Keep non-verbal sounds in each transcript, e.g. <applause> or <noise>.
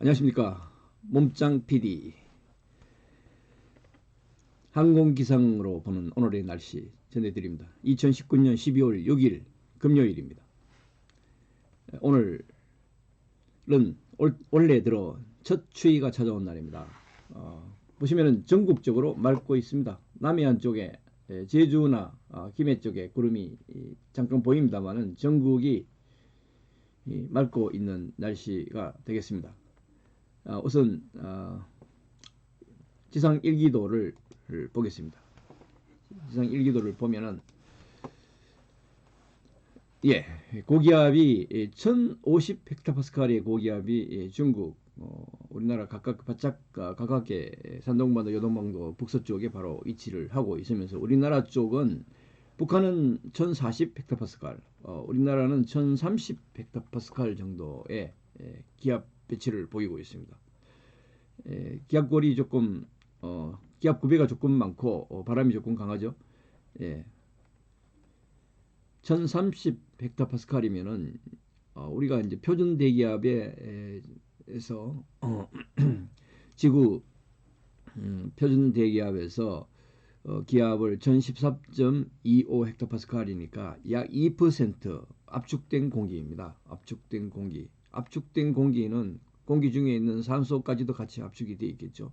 안녕하십니까. 몸짱 PD 항공기상으로 보는 오늘의 날씨 전해드립니다. 2019년 12월 6일 금요일입니다. 오늘은 올, 원래 들어 첫 추위가 찾아온 날입니다. 어, 보시면은 전국적으로 맑고 있습니다. 남해안 쪽에 예, 제주나 어, 김해 쪽에 구름이 잠깐 보입니다만은 전국이 맑고 있는 날씨가 되겠습니다. 어, 우선 어, 지상 일기도를 보겠습니다. 지상 일기도를 보면은 예 고기압이 1050 헥타파스칼의 고기압이 예, 중국 어, 우리나라 각각 바짝 가깝게 산동반도 요동반도 북서쪽에 바로 위치를 하고 있으면서 우리나라 쪽은 북한은 1040 헥타파스칼 어, 우리나라는 1030 헥타파스칼 정도의 예, 기압 배치를 보이고 있습니다. 에, 기압골이 조금 어, 기압 구배가 조금 많고 어, 바람이 조금 강하죠. 예. 1030 헥타파스칼이면은 어, 우리가 이제 표준 대기압에서 어, <clears throat> 지구 음, 표준 대기압에서 어, 기압을 1014.25 헥타파스칼이니까 약 2% 압축된 공기입니다. 압축된 공기. 압축된 공기는 공기 중에 있는 산소까지도 같이 압축이 되어 있겠죠.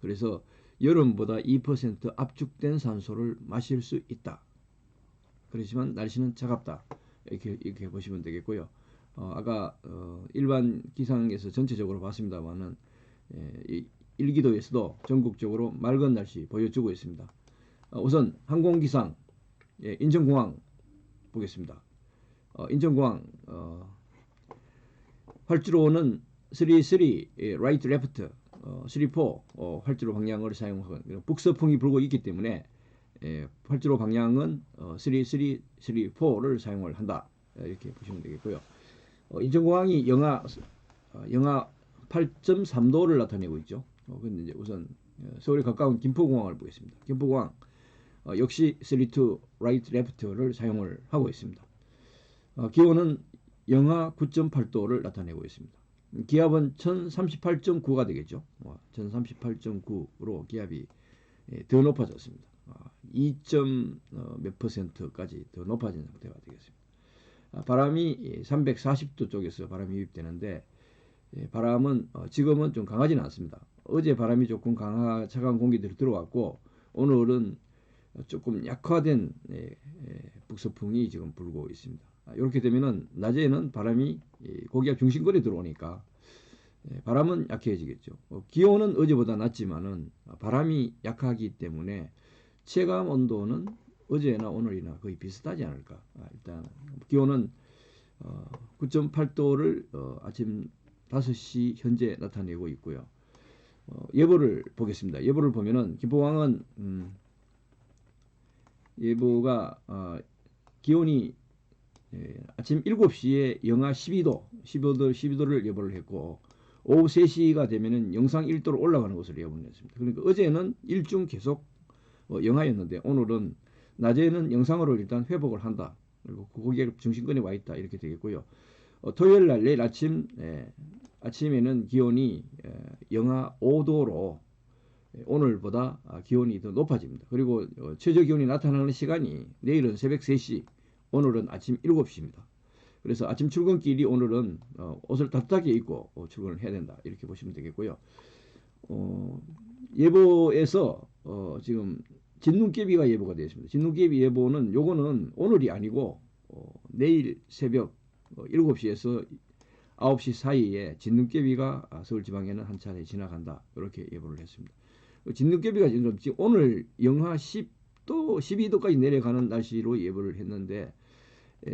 그래서 여름보다 2% 압축된 산소를 마실 수 있다. 그렇지만 날씨는 차갑다. 이렇게, 이렇게 보시면 되겠고요. 어, 아까 어, 일반 기상에서 전체적으로 봤습니다만은 예, 일기도에서도 전국적으로 맑은 날씨 보여주고 있습니다. 어, 우선 항공기상 예, 인천공항 보겠습니다. 어, 인천공항 어, 활주로는 33 예, right left 어, 34 어, 활주로 방향을 사용하고 북서풍이 불고 있기 때문에 예, 활주로 방향은 어, 33 34를 사용을 한다 이렇게 보시면 되겠고요. 어, 인천공항이 영하 어, 영하 8.3도를 나타내고 있죠. 어, 근데 이제 우선 어, 서울에 가까운 김포공항을 보겠습니다. 김포공항 어, 역시 32 right left를 사용을 하고 있습니다. 어, 기온은 영하 9.8도를 나타내고 있습니다. 기압은 1038.9가 되겠죠. 1038.9로 어, 기압이 예, 더 높아졌습니다. 2점 어, 몇 퍼센트까지 더 높아진 상태가 되겠습니다. 아, 바람이 340도 쪽에서 바람이 유입되는데 예, 바람은 어, 지금은 좀 강하지는 않습니다. 어제 바람이 조금 강하 차가운 공기들이 들어왔고 오늘은 조금 약화된 예, 북서풍이 지금 불고 있습니다. 이렇게 아, 되면은 낮에는 바람이 고기압 중심거리에 들어오니까 예, 바람은 약해지겠죠. 어, 기온은 어제보다 낮지만은 바람이 약하기 때문에 체감 온도는 어제나 오늘이나 거의 비슷하지 않을까. 아, 일단 기온은 9.8도를 어, 어, 아침 5시 현재 나타내고 있고요. 예보를 보겠습니다. 예보를 보면은 김포항은 음, 예보가 기온이 예, 아침 7시에 영하 12도, 12도, 12도를 예보를 했고 오후 3시가 되면은 영상 1도로 올라가는 것으로 예보를 했습니다. 그러니까 어제는 일중 계속 어, 영하였는데 오늘은 낮에는 영상으로 일단 회복을 한다. 그리고 거기에 중심권에 와 있다. 이렇게 되겠고요. 어, 토요일 날 내일 아침 예, 아침에는 기온이 예, 영하 5도로 예, 오늘보다 기온이 더 높아집니다. 그리고 어, 최저 기온이 나타나는 시간이 내일은 새벽 3시 오늘은 아침 7시입니다. 그래서 아침 출근길이 오늘은 어, 옷을 따뜻하게 입고 어, 출근을 해야 된다. 이렇게 보시면 되겠고요. 어, 예보에서 어, 지금 진눈깨비가 예보가 되어 있습니다. 진눈깨비 예보는 요거는 오늘이 아니고 어, 내일 새벽 7시에서 어, 9시 사이에 진눈깨비가 아, 서울지방에는 한 차례 지나간다. 이렇게 예보를 했습니다. 진눈깨비가 지금 오늘 영하 10도, 12도까지 내려가는 날씨로 예보를 했는데 예,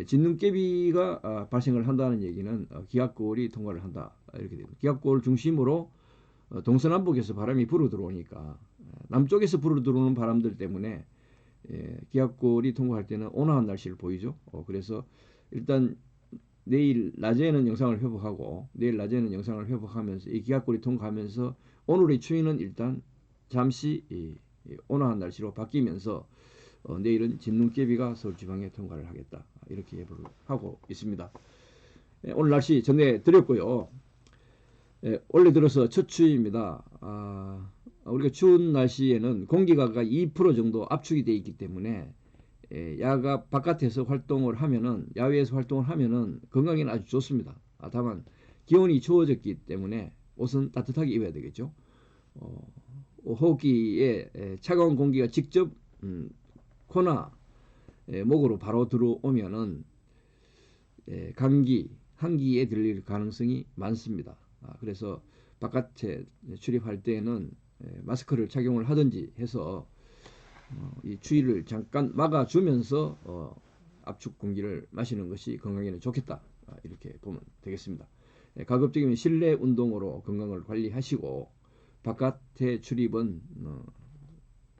진눈깨비가 아, 발생을 한다는 얘기는 어, 기압골이 통과를 한다 이렇게 됩니다. 기압골 중심으로 어, 동서남북에서 바람이 불어 들어오니까 예, 남쪽에서 불어 들어오는 바람들 때문에 예, 기압골이 통과할 때는 온화한 날씨를 보이죠. 어, 그래서 일단 내일 낮에는 영상을 회복하고 내일 낮에는 영상을 회복하면서 이 기압골이 통과하면서 오늘의 추위는 일단 잠시 온화한 날씨로 바뀌면서 어, 내일은 진눈깨비가 서울지방에 통과를 하겠다 이렇게 예보를 하고 있습니다. 네, 오늘 날씨 전해드렸고요. 예, 올해 들어서 첫 추위입니다. 아, 우리가 추운 날씨에는 공기가가 2% 정도 압축이 되어 있기 때문에 예, 야가 바깥에서 활동을 하면은 야외에서 활동을 하면은 건강에는 아주 좋습니다. 아, 다만 기온이 추워졌기 때문에 옷은 따뜻하게 입어야 되겠죠. 어, 호흡기에 에, 차가운 공기가 직접 음, 코나 에, 목으로 바로 들어오면은 에, 감기, 한기에 들릴 가능성이 많습니다. 아, 그래서 바깥에 출입할 때에는 에, 마스크를 착용을 하든지 해서 어, 이 추위를 잠깐 막아주면서 어, 압축 공기를 마시는 것이 건강에는 좋겠다 아, 이렇게 보면 되겠습니다. 예, 가급적이면 실내 운동으로 건강을 관리하시고 바깥의 출입은 어,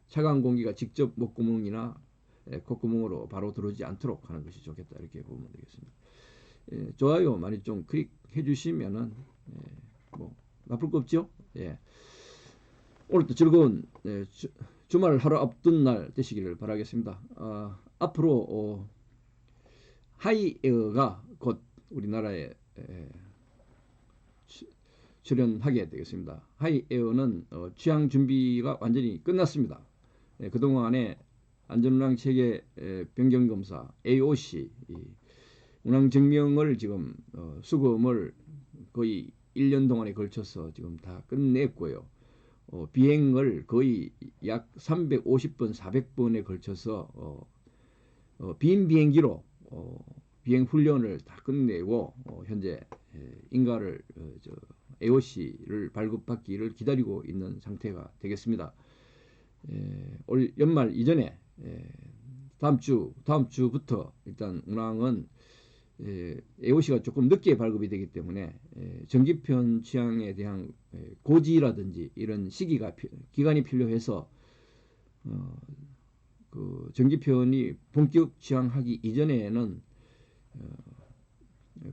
차가운 공기가 직접 목구멍이나 예, 콧구멍으로 바로 들어오지 않도록 하는 것이 좋겠다 이렇게 보면 되겠습니다. 예, 좋아요 많이 좀 클릭해 주시면은 예, 뭐 나쁠 거 없죠. 예. 오늘도 즐거운 예, 주, 주말 하루 앞둔 날 되시기를 바라겠습니다. 아, 앞으로 어, 하이에어가 곧 우리나라에 에, 치- 출연하게 되겠습니다. 하이에어는 어, 취향 준비가 완전히 끝났습니다. 예, 그동안에 안전운항 체계 에, 변경 검사 AOC 이 운항 증명을 지금 어, 수검을 거의 1년 동안에 걸쳐서 지금 다 끝냈고요. 어, 비행을 거의 약 350번, 400번에 걸쳐서 어, 어, 빈 비행기로 어, 비행 훈련을 다 끝내고 어, 현재 에, 인가를 어, 저, AOC를 발급받기를 기다리고 있는 상태가 되겠습니다. 에, 올 연말 이전에 에, 다음 주 다음 주부터 일단 운항은 에, AOC가 조금 늦게 발급이 되기 때문에 에, 전기편 취향에 대한 에, 고지라든지 이런 시기가 피- 기간이 필요해서 어, 그 전기편이 본격 취향하기 이전에는 어,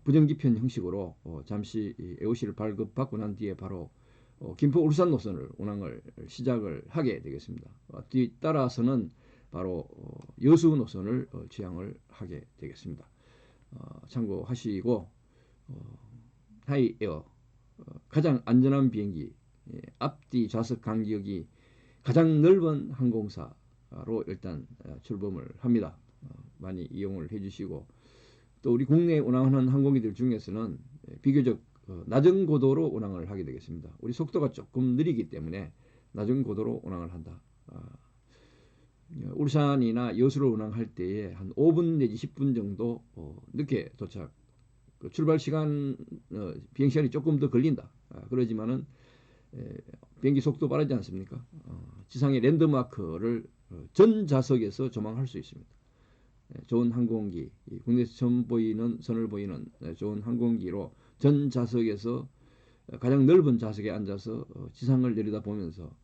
부정기편 형식으로 어, 잠시 이 AOC를 발급받고 난 뒤에 바로 어, 김포 울산 노선을 운항을 시작을 하게 되겠습니다. 어, 뒤따라서는 바로 어, 여수 노선을 어, 취향을 하게 되겠습니다. 어, 참고하시고 어, 하이에어 어, 가장 안전한 비행기 예, 앞뒤 좌석 간격이 가장 넓은 항공사로 일단 어, 출범을 합니다. 어, 많이 이용을 해주시고 또 우리 국내에 운항하는 항공기들 중에서는 예, 비교적 어, 낮은 고도로 운항을 하게 되겠습니다. 우리 속도가 조금 느리기 때문에 낮은 고도로 운항을 한다. 울산이나 여수를 운항할 때에 한 5분 내지 10분 정도 어, 늦게 도착. 그 출발 시간 어, 비행 시간이 조금 더 걸린다. 아, 그러지만은 에, 비행기 속도 빠르지 않습니까? 어, 지상의 랜드마크를 어, 전 좌석에서 조망할 수 있습니다. 에, 좋은 항공기, 이 국내에서 처음 보이는 선을 보이는 에, 좋은 항공기로 전 좌석에서 어, 가장 넓은 좌석에 앉아서 어, 지상을 내려다보면서 어,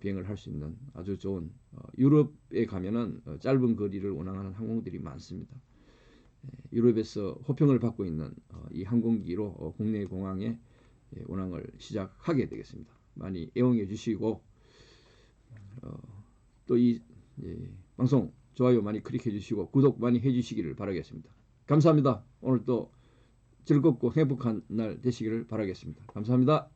비행을 할 수 있는 아주 좋은 어, 유럽에 가면은 어, 짧은 거리를 운항하는 항공들이 많습니다. 에, 유럽에서 호평을 받고 있는 어, 이 항공기로 어, 국내 공항에 예, 운항을 시작하게 되겠습니다. 많이 애용해 주시고 또 이 방송 좋아요 많이 클릭해 주시고 구독 많이 해 주시기를 바라겠습니다. 감사합니다. 오늘 또 즐겁고 행복한 날 되시기를 바라겠습니다. 감사합니다.